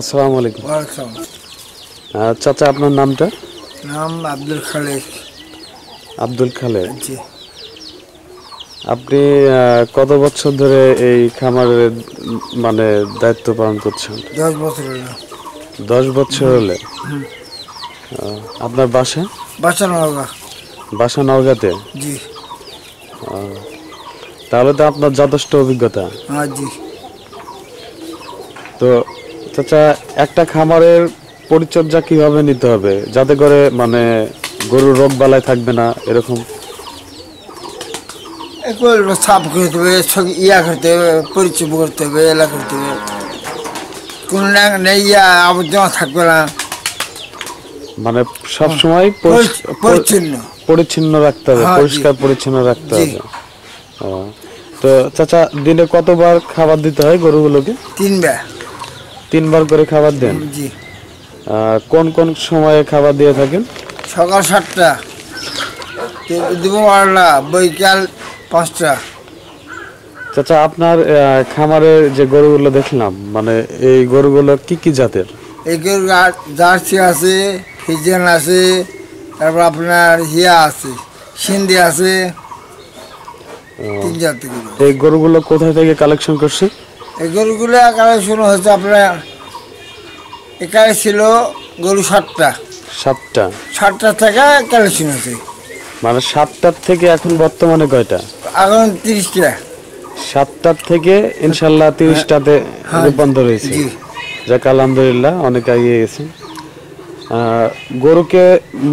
আসসালামু আলাইকুম। চাচা আপনার নামটা? নাম আব্দুল খালেক। আব্দুল খালেদ জি। আপনি কত বছর ধরে এই খামারের মানে দায়িত্ব পালন করছেন? দশ বছর হলো। দশ বছর হলে? আপনার বাসা? বাচ্চা নগা বাসা নওগাঁতে? জি। তাহলে তো আপনার যথেষ্ট অভিজ্ঞতা। হ্যাঁ জি। তো চাচা একটা খামারের পরিচর্যা কীভাবে নিতে হবে? যাতে করে মানে গরুর রোগ বালায় থাকবে না এরকম? সাফ করতে হবে ইয়া করতে হবে পরিচয় করতে হবে এলা করতে হবে। কোনো না না ইয়া আবর্জনা থাকবে না। মানে সব সময় পরিচ্ছন্ন। পরিচ্ছন্ন রাখতে হবে হ্যাঁ, পরিষ্কার পরিচ্ছন্ন রাখতে হবে। তো চাচা দিনে কতবার খাবার দিতে হয় গরুগুলোকে? তিনবার। তিনবার করে খাবার দেন? জি। কোন কোন সময়ে খাবার দিয়ে থাকেন? সকাল সাতটা। দুপুরবেলা বৈকাল পাঁচটা। চাচা আপনার আহ, খামারে যে গরুগুলো দেখলাম মানে এই গরুগুলো কি কি জাতের? এগুলো জার্সি আছে ফিজিয়ান আছে তারপর আপনার হিয়া আছে সিন্ধি আছে। তিন জাতি গরু। এই গরুগুলো কোথায় থেকে কালেকশন করছে? এই গরুগুলো কালেকশন হচ্ছে আপনার এখানে ছিল গরু সাতটা। সাতটা? সাতটা থেকে কালেকশন হচ্ছে মানে সাতটার থেকে এখন বর্তমানে কয়টা? এখন তিরিশটা। সাতটার থেকে ইনশাল্লাহ তিরিশটাতে হ্যাঁ, রূপান্তর হয়েছে। যাক আলহামদুলিল্লাহ অনেক এগিয়ে গেছে। গরুকে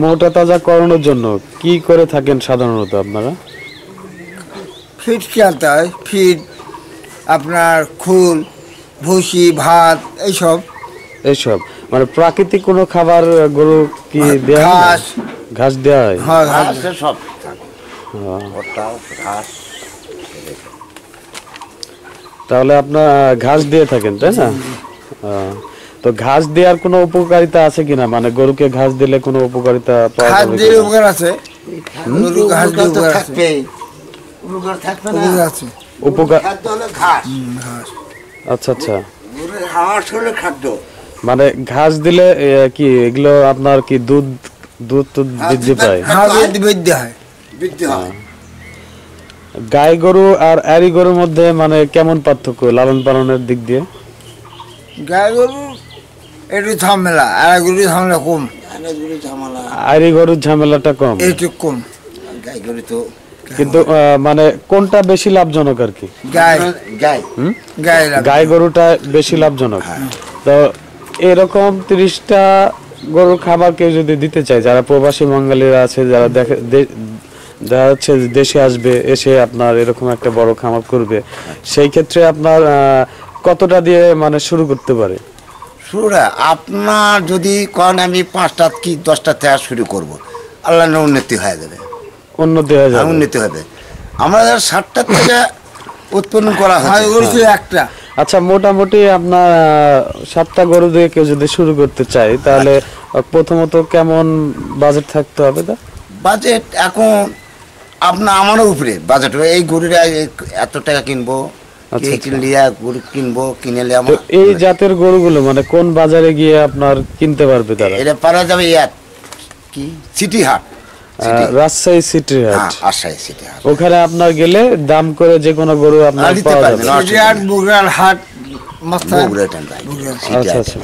মোটা তাজা করানোর জন্য কি করে থাকেন সাধারণত আপনারা? ফিট খেলতে হয়? ফিট আপনার খুল ভুসি ভাত এইসব। এইসব মানে প্রাকৃতিক কোনো খাবার গরু কি দেওয়া হয় ঘাস। ঘাস দেওয়া হয়? হয় ঘাস। সব ঘাস। তাহলে আপনার ঘাস দিয়ে থাকেন তাই না? তো ঘাস দেওয়ার কোনো উপকারিতা আছে কিনা? মানে গরুকে ঘাস দিলে কোনো উপকারিতা পাওয়া যাবে দিয়ে কিনা? উপকার আছে। গরু ঘাস দিয়ে উপকার আছে। থাকবে না। উপকার আছে। উপকার খাদ্য হলো ঘাস। ঘাস। আচ্ছা আচ্ছা। গরুর হলো খাদ্য। মানে ঘাস দিলে কি এগুলো আপনার কি দুধ দুধ দুধ হ্যাঁ, বৃদ্ধি পায়? হয় বৃদ্ধি হয় গাই গরু আর আরি গরুর মধ্যে মানে কেমন পার্থক্য লালন পালনের দিক দিয়ে? গাই গরু একটু ঝামেলা আর গরু ঝামেলা কম। অনেক গরু ঝামেলা। আরি গরুর ঝামেলাটা কম? একটু কম। গাই গরু তো কিন্তু আহ, মানে কোনটা বেশি লাভজনক আর কি? গাই। গাই। হুম? গাই গরুটা বেশি লাভজনক। হ্যাঁ। তো এরকম তিরিশটা গরুর খাবার কেউ যদি দিতে চায় যারা প্রবাসী বাঙালিরা আছে যারা দেখে দে- দেখা যাচ্ছে যে দেশে আসবে এসে আপনার এরকম একটা বড় খামার করবে সেই ক্ষেত্রে আপনার কতটা দিয়ে মানে শুরু করতে পারে? শুরুরা আপনার যদি কন আমি পাঁচটা কি দশটা থেকে শুরু করব। আল্লাহ উন্নতি হয়ে যাবে। উন্নতি হয়ে হ্যাঁ, যাবে উন্নতি হবে। আমরা ষাটটা থেকে উৎপন্ন করা হয় একটা। আচ্ছা মোটামুটি আপনার সাতটা গরু দিয়ে কেউ যদি শুরু করতে চায় তাহলে প্রথমত কেমন বাজেট থাকতে হবে তা? বাজেট এখন আপনার আমারও উপরে বাজেট এই গরুটা এত টাকা কিনবো আচ্ছা, কিনলিয়া গরু কিনবো কিনে আমার এই জাতের গরুগুলো মানে কোন বাজারে গিয়ে আপনার কিনতে পারবে তারা? এটা পারা যাবে কি? সিটি হাট। রাজশাহী সিটি হ্যাঁ হাট আশাই সিটি হাট ওখানে আপনার গেলে দাম করে যে কোনো গরু আপনার পাওয়া যাবে। বগুড়ার হাট আচ্ছা, আচ্ছা।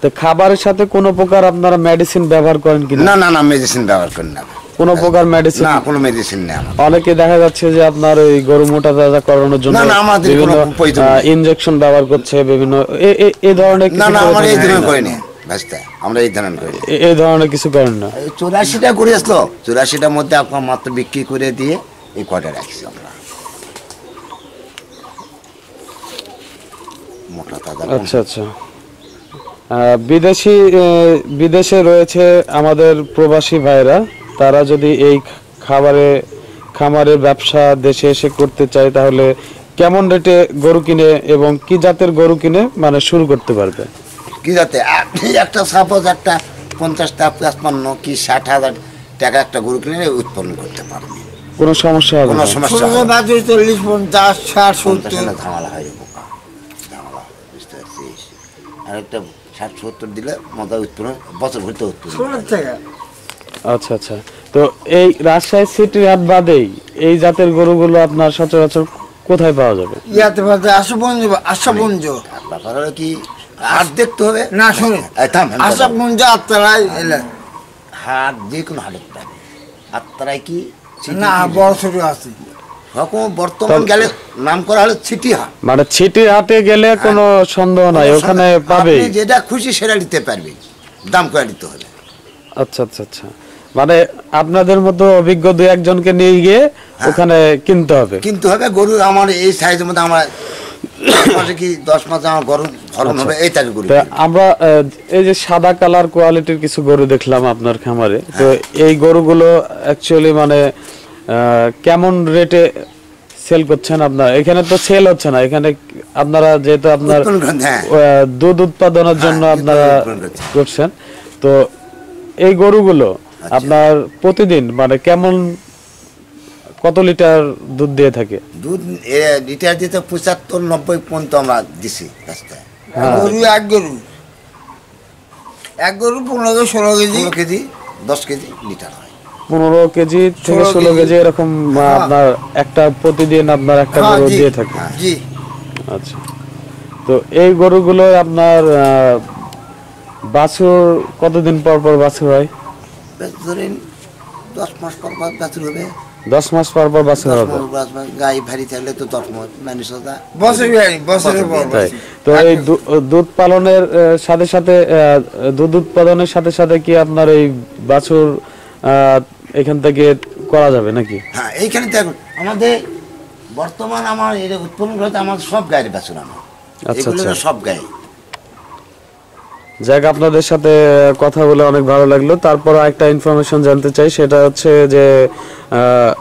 তো খাবারের সাথে কোনো প্রকার আপনারা মেডিসিন ব্যবহার করেন কি না না না মেডিসিন ব্যবহার করেন না। কোনো প্রকার মেডিসিন না কোনো মেডিসিন নেই অনেকে দেখা যাচ্ছে যে আপনার ওই গরু মোটা তাজা করানোর জন্য না, না, আমাদের বিভিন্ন কোনো ইনজেকশন ব্যবহার করছে বিভিন্ন এই ধরনের না কিছু না আমরা এই ধরনের কিনা? করি না। ভাজতে আমরা এই ধরনের করি। এই ধরনের কিছু করেন না। চুরাশিটা করে আসলো। চুরাশিটার মধ্যে আপনার মাত্র বিক্রি করে দিয়ে এই কটা রাখছি আমরা। মোটা তাজা আচ্ছা আচ্ছা। বিদেশি বিদেশে রয়েছে আমাদের প্রবাসী ভাইরা। তারা যদি এই খাবারে খামারের ব্যবসা দেশে এসে করতে চায় তাহলে কেমন রেটে গরু কিনে এবং কি জাতের গরু কিনে মানে শুরু করতে পারবে? কি যাতে? আপনি একটা সাপোজ একটা পঞ্চাশটা পঁচপান্ন কি ষাট হাজার টাকা একটা গরু কিনে উৎপন্ন করতে পারবে। কোনো সমস্যা হবে কোনো না? সমস্যা হবে চল্লিশ পঞ্চাশ ষাট সত্তর। ঝামেলা হয় বোকা। ঝামেলা বুঝতে পারছিস আর একটা ষাট সত্তর দিলে মজা উৎপন্ন বছর ভরতে উৎপন্ন আচ্ছা আচ্ছা। তো এই রাজশাহী সিটি হাট বাদেই এই জাতের গরুগুলো আপনার সচরাচর কোথায় পাওয়া যাবে? ইয়াতে পাতে আশাপুঞ্জ আশাপুঞ্জ আর ব্যাপার হলো কি হাট দেখতে হবে? না শুনুন আত্মারাই এলে। হাট যে কোনো হাটের পাবে আত্মারাই কি? না বড় ছোট আছে। বর্তমান গেলে নাম করা হলো সিটি হাট মানে ছিটি হাটে গেলে কোনো সন্দেহ নাই ওখানে পাবেই যেটা খুশি সেটা নিতে পারবে। দাম করে নিতে হবে। আচ্ছা আচ্ছা আচ্ছা। মানে আপনাদের মতো অভিজ্ঞ দু একজনকে নিয়ে গিয়ে হ্যাঁ। ওখানে কিনতে হবে। কিন্তু হবে। গরু আমার এই সাইজের মধ্যে আমার মাসে কি দশ মাসে আমার গরু ফলন হবে এই আমরা এই যে সাদা কালার কোয়ালিটির কিছু গরু দেখলাম আপনার খামারে তো এই গরুগুলো অ্যাকচুয়ালি মানে কেমন রেটে সেল করছেন আপনার এখানে তো সেল হচ্ছে না এখানে আপনারা যেহেতু আপনার হ্যাঁ। দুধ উৎপাদনের জন্য আপনারা করছেন। করছেন তো এই গরুগুলো আচ্ছা। আপনার প্রতিদিন মানে কেমন কত লিটার দুধ দিয়ে থাকে? দুধ লিটার দিতে পঁচাত্তর নব্বই পর্যন্ত আমরা দিছি রাস্তায়। গরু এক গরু। এক গরু পনেরো ষোলো কেজি। কেজি দশ কেজি লিটার হয়। পনেরো কেজি থেকে ষোলো কেজি। এরকম হ্যাঁ। আপনার একটা প্রতিদিন আপনার একটা হ্যাঁ, গরু দিয়ে থাকে। জি। আচ্ছা। তো এই গরুগুলো আপনার আহ, বাছুর কতদিন পর পর বাছুর হয়? বেশ ধরেন দশ মাস পর পর বাছুর হবে। দশ মাস পর পর দশ হবে গায়ে ভারী থাকলে তো দশ মাস মানুষ। তো এই দুধ পালনের সাথে সাথে আহ, দুধ উৎপাদনের সাথে সাথে কি আপনার এই বাছুর আহ, এখান থেকে করা যাবে নাকি? হ্যাঁ এইখানে দেখুন আমাদের বর্তমান আমার এটা উৎপন্ন করতে আমার সব গায়ের বাছুর আমার। আচ্ছা, এগুলো আচ্ছা। সব গায়ে যাক আপনাদের সাথে কথা বলে অনেক ভালো লাগল। তারপর একটা ইনফরমেশন জানতে চাই সেটা হচ্ছে যে আহ,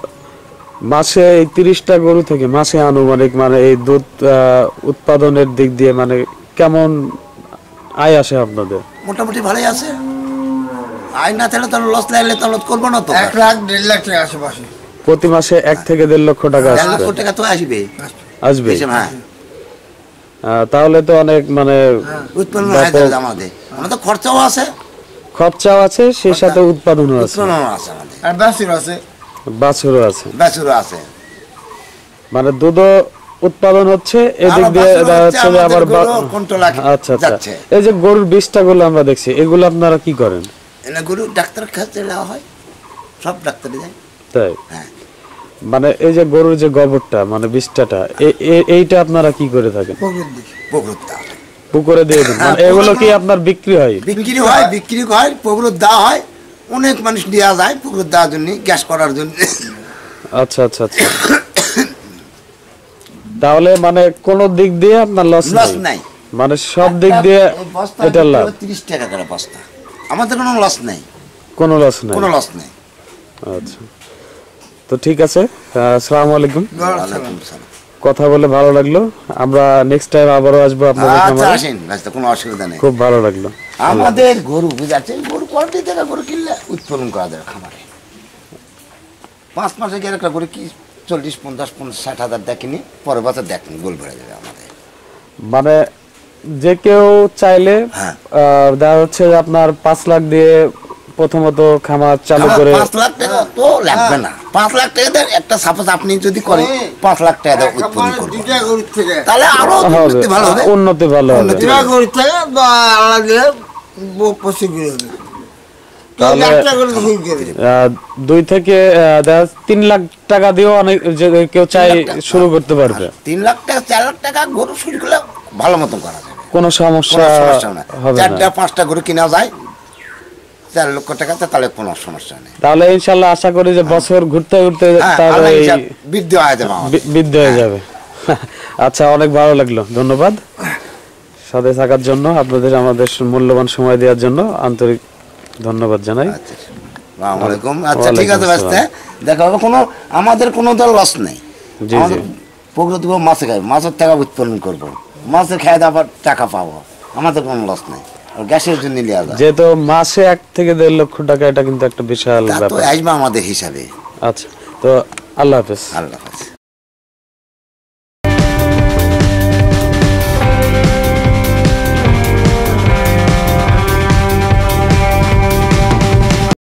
মাসে এই তিরিশটা গরু থেকে মাসে আনুমানিক মানে এই দুধ আহ, উৎপাদনের দিক দিয়ে মানে কেমন আয় আসে আপনাদের? মোটামুটি ভালোই আছে। আয় না থাকলে তো লস লাগলে তো লস করব না তো। এক লাখ দেড় লাখ টাকা আশেপাশে। প্রতি মাসে এক থেকে দেড় লক্ষ টাকা আসবে? লক্ষ টাকা তো আসবে আসবে হ্যাঁ। তাহলে তো অনেক মানে হয়ে আমাদের। আমাদের খরচাও আছে। খরচাও আছে সেই সাথে উৎপাদনও আছে। আর বাছুর আছে। বাছুরও আছে। বেচুরও আছে। মানে দুধও উৎপাদন হচ্ছে এদিক দিয়ে হচ্ছে, আবার আচ্ছা আচ্ছা। এই যে গরুর বিষটা গুলো আমরা দেখছি এগুলো আপনারা কি করেন? এনে গরু ডাক্তার কাছে দেওয়া হয় সব ডাক্তারে যায় তাই? হ্যাঁ। মানে এই যে গরুর যে গোবরটা মানে এ- এইটা আপনারা কি করে থাকেন? পুকুর দিয়ে দেন। মানে হ্যাঁ, এগুলো কি আপনার বিক্রি হয়? বিক্রি হয় বিক্রি হয় পুকুর দেওয়া হয় অনেক মানুষ দেওয়া যায় পুকুর দেওয়ার জন্য গ্যাস করার জন্য। আচ্ছা আচ্ছা আচ্ছা। তাহলে মানে কোন দিক দিয়ে আপনার লস লস নাই? মানে সব দিক দিয়ে এটা লাভ? তিরিশ টাকা করে বস্তা। আমাদের কোনো লস নেই। কোনো লস নাই? কোনো লস নাই। আচ্ছা। তো ঠিক আছে আসসালামু আলাইকুম। কথা বলে ভালো লাগল। আমরা নেক্সট টাইম আবারও আসব আপনাদের আচ্ছা আসেন রাস্তা কোনো অসুবিধা নেই। খুব ভালো লাগল। আমাদের গরু বুঝাচ্ছে গরু কোয়ালিটি থেকে গরু কিনলে উৎপাদন করা যায় খামারে। পাঁচ মাসে গেলে একটা গরু কি চল্লিশ পঞ্চাশ পঞ্চাশ ষাট হাজার দেখেনি পরের বছর দেখেন গোল ভরে যাবে আমাদের। মানে যে কেউ চাইলে হ্যাঁ। দেখা যাচ্ছে আপনার পাঁচ লাখ দিয়ে প্রথমত খামার চালু করে পাঁচ লাখ টাকা তো লাগবে না। পাঁচ লাখ টাকা দেন একটা সাপোজ আপনি যদি করেন পাঁচ লাখ টাকা দিয়ে উৎপন্ন করবেন তাহলে আরও উন্নতি ভালো হবে। উন্নতি ভালো হবে। দুটা থেকে আলাদা দিলে পঁচিশ দুই থেকে তিন লাখ টাকা দিয়েও অনেক যে কেউ চাই। শুরু করতে পারবে। তিন লাখ টাকা চার লাখ টাকা গরু শুরু করলে ভালো মতন করা যাবে। কোনো সমস্যা না। হবে চারটা পাঁচটা গরু কিনা যায় চার লক্ষ টাকাতে তাহলে কোনো সমস্যা নেই। তাহলে ইনশাল্লাহ আশা করি যে বছর ঘুরতে ঘুরতে হ্যাঁ, বৃদ্ধি হয়ে যাবে বৃদ্ধি হয়ে যাবে। আচ্ছা অনেক ভালো লাগল। ধন্যবাদ। সাথে থাকার জন্য আপনাদের আমাদের মূল্যবান সময় দেওয়ার জন্য আন্তরিক ধন্যবাদ জানাই। আচ্ছা আলাইকুম। আচ্ছা ঠিক আছে ব্যস্ত। দেখা হবে কোনো আমাদের কোনো দল লস নেই। জি, আমাদের জি। প্রকৃতি মাছে খাই মাছের টাকা উৎপাদন করব। মাছের খাই আবার টাকা পাবো। আমাদের কোনো লস নেই। গ্যাসের জন্য লিয়া যায় যেহেতু মাসে এক থেকে দেড় লক্ষ টাকা এটা কিন্তু একটা বিশাল ব্যাপার। আসবে আমাদের হিসাবে। আচ্ছা তো আল্লাহ হাফেজ। আল্লাহ হাফেজ।